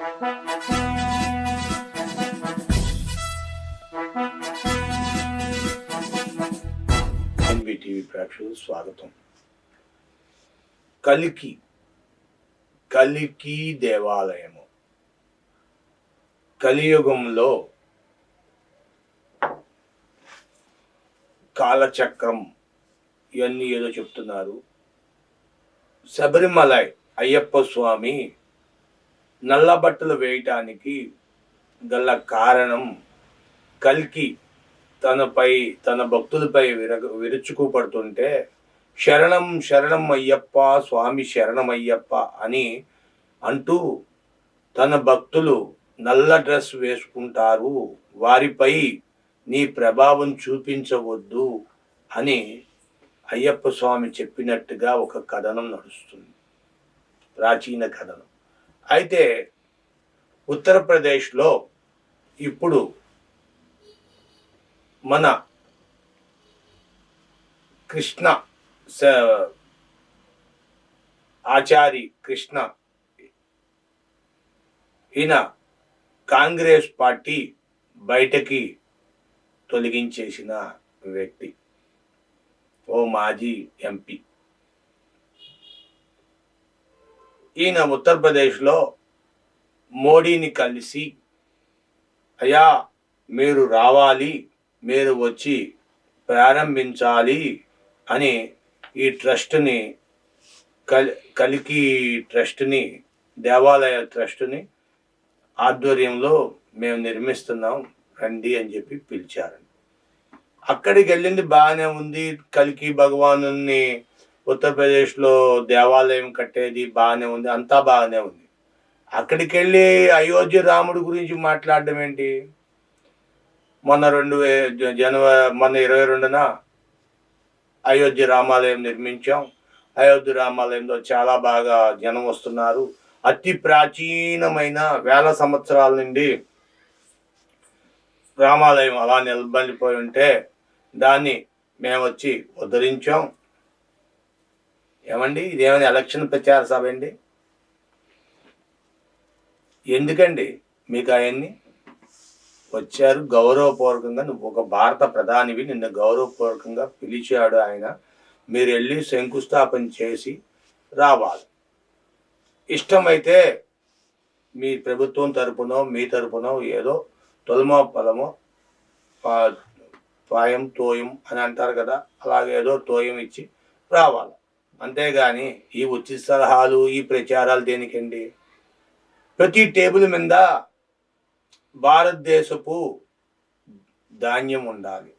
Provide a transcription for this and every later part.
ఎన్బిటివి ప్రేక్షకులు స్వాగతం. కలికి కలికి దేవాలయము. కలియుగంలో కాలచక్రం ఇవన్నీ ఏదో చెప్తున్నారు. శబరిమలై అయ్యప్ప స్వామి నల్ల బట్టలు వేయటానికి గల కారణం కల్కి తనపై తన భక్తులపై విరగ విరుచుకుపడుతుంటే శరణం శరణం అయ్యప్ప స్వామి శరణం అయ్యప్ప అని అంటూ తన భక్తులు నల్ల డ్రెస్ వేసుకుంటారు. వారిపై నీ ప్రభావం చూపించవద్దు అని అయ్యప్ప స్వామి చెప్పినట్టుగా ఒక కథనం నడుస్తుంది. ప్రాచీన కథనం. అయితే ఉత్తరప్రదేశ్లో ఇప్పుడు మన కృష్ణ స- ఆచారి కృష్ణ ఈయన కాంగ్రెస్ పార్టీ బయటకి తొలగించేసిన వ్యక్తి ఓ మాజీ ఎంపీ. ఈయన ఉత్తరప్రదేశ్లో మోడీని కలిసి అయ్యా మీరు రావాలి మీరు వచ్చి ప్రారంభించాలి అని ఈ ట్రస్ట్ని కలి కలికి ట్రస్ట్ని దేవాలయ ట్రస్ట్ని ఆధ్వర్యంలో మేము నిర్మిస్తున్నాం రండి అని చెప్పి పిలిచారు. అక్కడికి వెళ్ళింది బాగానే ఉంది. కలికి భగవాను ఉత్తరప్రదేశ్లో దేవాలయం కట్టేది బాగానే ఉంది అంతా బాగానే ఉంది. అక్కడికి వెళ్ళి అయోధ్య రాముడి గురించి మాట్లాడడం ఏంటి? మొన్న రెండు వే- జనవరి మొన్న ఇరవై రెండున అయోధ్య రామాలయం నిర్మించాం. అయోధ్య రామాలయంలో చాలా బాగా జనం వస్తున్నారు. అతి ప్రాచీనమైన వేల సంవత్సరాల నుండి రామాలయం అలా నిలబడిపోయి ఉంటే దాన్ని మేము వచ్చి ఉద్ధరించాం. ఏమండి? ఇదేమైనా ఎలక్షన్ ప్రచార సభ అండి? ఎందుకండి మీకు అవన్నీ వచ్చారు గౌరవపూర్వకంగా నువ్వు ఒక భారత ప్రధానివి నిన్ను గౌరవపూర్వకంగా పిలిచాడు ఆయన. మీరు వెళ్ళి శంకుస్థాపన చేసి రావాలి. ఇష్టమైతే మీ ప్రభుత్వం తరపునో మీ తరపునో ఏదో తొలమో పొలమో పాయం తోయం అని అంటారు కదా అలాగేదో తోయం ఇచ్చి రావాలి. అంతేగాని ఈ ఉచిత సలహాలు ఈ ప్రచారాలు దేనికండి? ప్రతి టేబుల్ మీద భారతదేశపు ధాన్యం ఉండాలి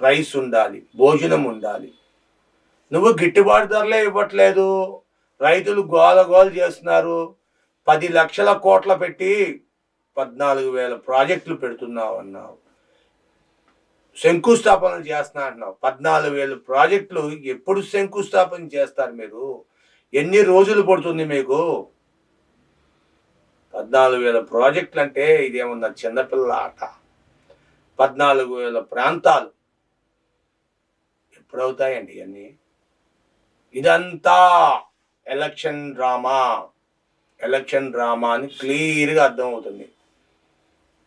రైస్ ఉండాలి భోజనం ఉండాలి. నువ్వు గిట్టుబాటు ధరలే ఇవ్వట్లేదు. రైతులు గోల గోల చేస్తున్నారు. పది లక్షల కోట్ల పెట్టి పద్నాలుగు వేల ప్రాజెక్టులు పెడుతున్నావు అన్నావు. శంకుస్థాపనలు చేస్తున్నా అంటున్నావు. పద్నాలుగు వేల ప్రాజెక్టులు ఎప్పుడు శంకుస్థాపన చేస్తారు మీరు? ఎన్ని రోజులు పడుతుంది మీకు? పద్నాలుగు వేల ప్రాజెక్టులు అంటే ఇదేమన్నా చిన్నపిల్లల ఆట. పద్నాలుగు వేల ప్రాంతాలు. ఎప్పుడవుతాయండి ఇవన్నీ? ఇదంతా ఎలక్షన్ డ్రామా. ఎలక్షన్ డ్రామా అని క్లియర్గా అర్థమవుతుంది.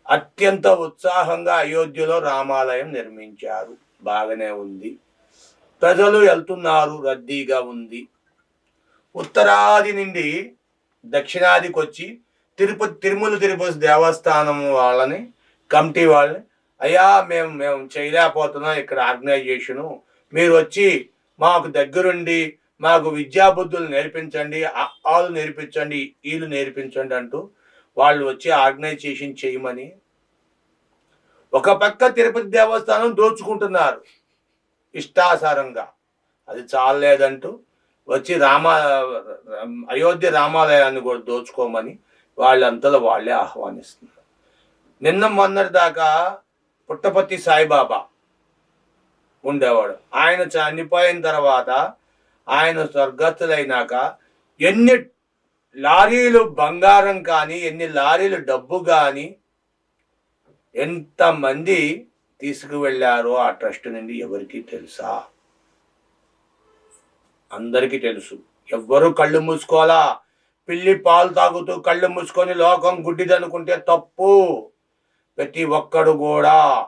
అత్యంత ఉత్సాహంగా అయోధ్యలో రామాలయం నిర్మించారు. బాగానే ఉంది. ప్రజలు వెళ్తున్నారు రద్దీగా ఉంది. ఉత్తరాది నుండి దక్షిణాదికి వచ్చి తిరుపతి తిరుమల తిరుపతి దేవస్థానం వాళ్ళని కమిటీ వాళ్ళని అయ్యా మేము మేము చేయలేకపోతున్నాం ఇక్కడ ఆర్గనైజేషను. మీరు వచ్చి మాకు దగ్గరుండి మాకు విద్యాబుద్ధులు నేర్పించండి వాళ్ళు నేర్పించండి వీళ్ళు నేర్పించండి అంటూ వాళ్ళు వచ్చి ఆర్గనైజేషన్ చేయమని ఒక పక్క తిరుపతి దేవస్థానం దోచుకుంటున్నారు ఇష్టాసారంగా అది చాలేదంటూ వచ్చి రామ అయోధ్య రామాలయాన్ని కూడా దోచుకోమని వాళ్ళంతలో వాళ్ళే ఆహ్వానిస్తున్నారు. నిన్న మొన్నటి దాకా పుట్టపర్తి సాయిబాబా ఉండేవాడు. ఆయన చనిపోయిన తర్వాత ఆయన స్వర్గస్థులైనాక ఎన్ని లారీలు బంగారం కానీ ఎన్ని లారీలు డబ్బు కానీ ఎంతమంది తీసుకువెళ్ళారో ఆ ట్రస్ట్ నుండి ఎవరికి తెలుసా? అందరికీ తెలుసు. ఎవ్వరూ కళ్ళు మూసుకోవాలా? పిల్లి పాలు తాగుతూ కళ్ళు మూసుకొని లోకం గుడ్డిదనుకుంటే తప్పు. ప్రతి ఒక్కడు కూడా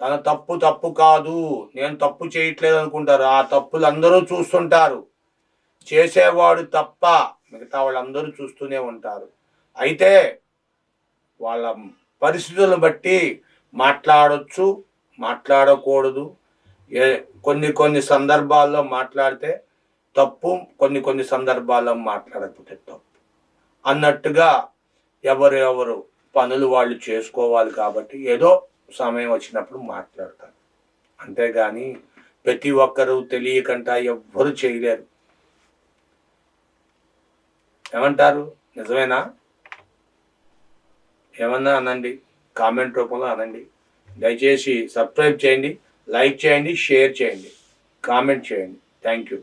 తన తప్పు తప్పు కాదు. నేను తప్పు చేయట్లేదు అనుకుంటారు. ఆ తప్పులు అందరూ చూస్తుంటారు. చేసేవాడు తప్ప మిగతా వాళ్ళందరూ చూస్తూనే ఉంటారు. అయితే వాళ్ళ పరిస్థితులను బట్టి మాట్లాడొచ్చు మాట్లాడకూడదు. ఏ కొన్ని కొన్ని సందర్భాల్లో మాట్లాడితే తప్పు కొన్ని కొన్ని సందర్భాల్లో మాట్లాడకపోతే తప్పు. అన్నట్టుగా ఎవరు ఎవరు పనులు వాళ్ళు చేసుకోవాలి కాబట్టి ఏదో సమయం వచ్చినప్పుడు మాట్లాడతారు. అంతేగాని ప్రతి ఒక్కరూ తెలియకుండా ఎవ్వరు చేయలేరు. ఏమంటారు? నిజమేనా? ఏమన్నా అనండి? కామెంట్ రూపంలో అనండి. దయచేసి సబ్స్క్రైబ్ చేయండి లైక్ చేయండి షేర్ చేయండి కామెంట్ చేయండి. Thank you.